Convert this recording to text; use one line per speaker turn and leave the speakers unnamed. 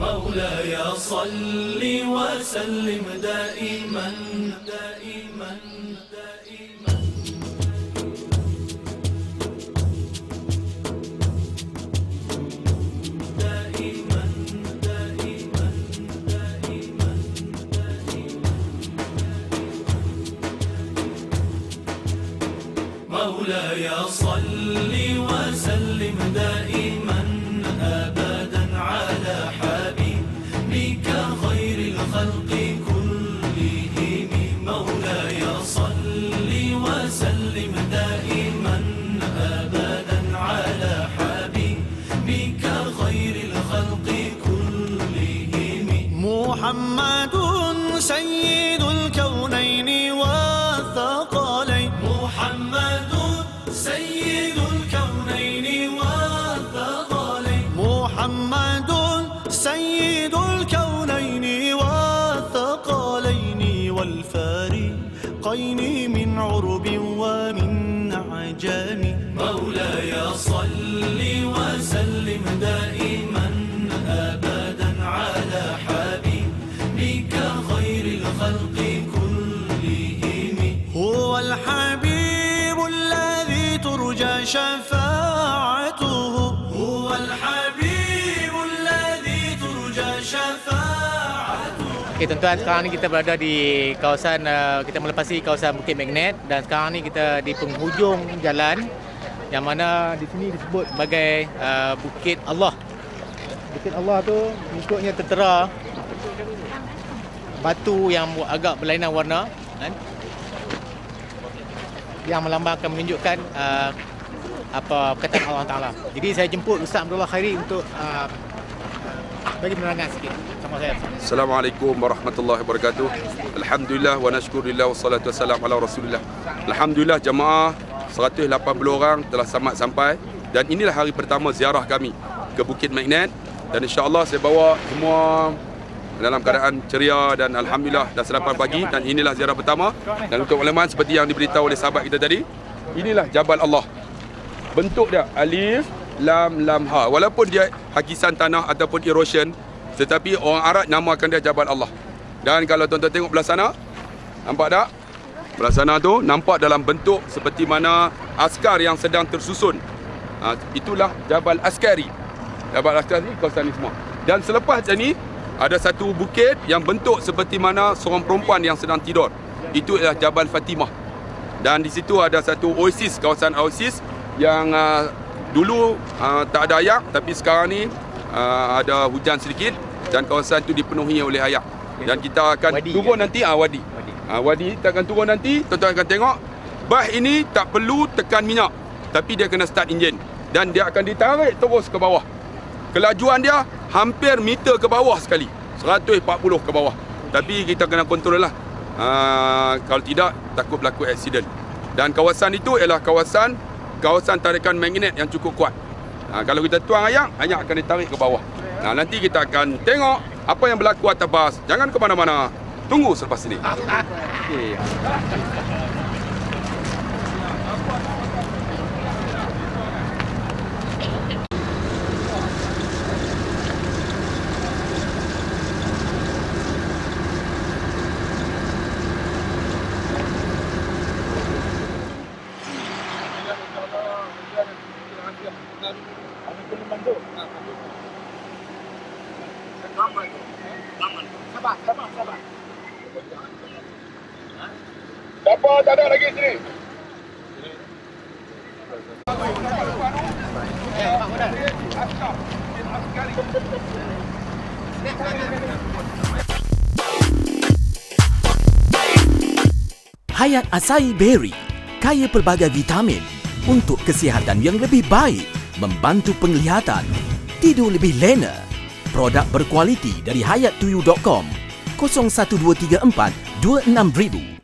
مولاي صل وسلم دائما دائما دائما دائما دائما دائما مولاي صل وسلم دائما. الخلق كلهم مولاي صل وسلم دائما أبدا على حبيبك خير الخلق كلهم.
محمد سيد والفارقين من عرب ومن عجم
مولاي صل وسلم دائما أبدا على حبيبك خير الخلق كلهم. هو الحبيب الذي ترجى شفاعته
Okey tuan-tuan, sekarang ni kita berada di kawasan uh, kita melepasi kawasan Bukit Magnet dan sekarang ni kita di penghujung jalan yang mana di sini disebut sebagai uh, Bukit Allah. Bukit Allah tu mengikutnya tertera batu yang agak berlainan warna kan? yang melambangkan menunjukkan uh, apa perkataan Allah Taala. Jadi saya jemput Ustaz Abdullah Khairi untuk uh, bagi penerangan sikit sama saya.
Assalamualaikum warahmatullahi wabarakatuh. Alhamdulillah wa nashkurillah wa salatu wassalam ala rasulillah. Alhamdulillah jemaah 180 orang telah selamat sampai dan inilah hari pertama ziarah kami ke Bukit Magnet dan insya-Allah saya bawa semua dalam keadaan ceria dan alhamdulillah dah sarapan pagi dan inilah ziarah pertama dan untuk makluman seperti yang diberitahu oleh sahabat kita tadi inilah Jabal Allah bentuk dia alif lam lam ha. Walaupun dia hakisan tanah ataupun erosion tetapi orang Arab namakan dia Jabal Allah. Dan kalau tuan-tuan tengok belah sana nampak tak? Belah sana tu nampak dalam bentuk seperti mana askar yang sedang tersusun. Ha, itulah Jabal Askari. Jabal Askari kawasan ni semua. Dan selepas ni ada satu bukit yang bentuk seperti mana seorang perempuan yang sedang tidur. Itu ialah Jabal Fatimah. Dan di situ ada satu oasis kawasan oasis yang uh, dulu uh, tak ada ayak tapi sekarang ni uh, ada hujan sedikit dan kawasan itu dipenuhi oleh ayak. Dan kita akan
Wadi
turun
kan?
nanti ah wadi.
Wadi.
ah wadi kita akan turun nanti tuan-tuan akan tengok. Bah ini tak perlu tekan minyak tapi dia kena start enjin. Dan dia akan ditarik terus ke bawah. Kelajuan dia hampir meter ke bawah sekali. 140 ke bawah. Tapi kita kena kontrol lah. Uh, kalau tidak takut berlaku aksiden dan kawasan itu ialah kawasan kawasan tarikan magnet yang cukup kuat. Ha, kalau kita tuang ayak ayak akan ditarik ke bawah. Nah, nanti kita akan tengok apa yang berlaku atas bas. Jangan ke mana-mana. Tunggu selepas ini. Okay. Siapa tak ada lagi sini?
Hayat Acai Berry kaya pelbagai vitamin untuk kesihatan yang lebih baik, membantu penglihatan, tidur lebih lena. Produk berkualiti dari hayattuyu.com 01234 26000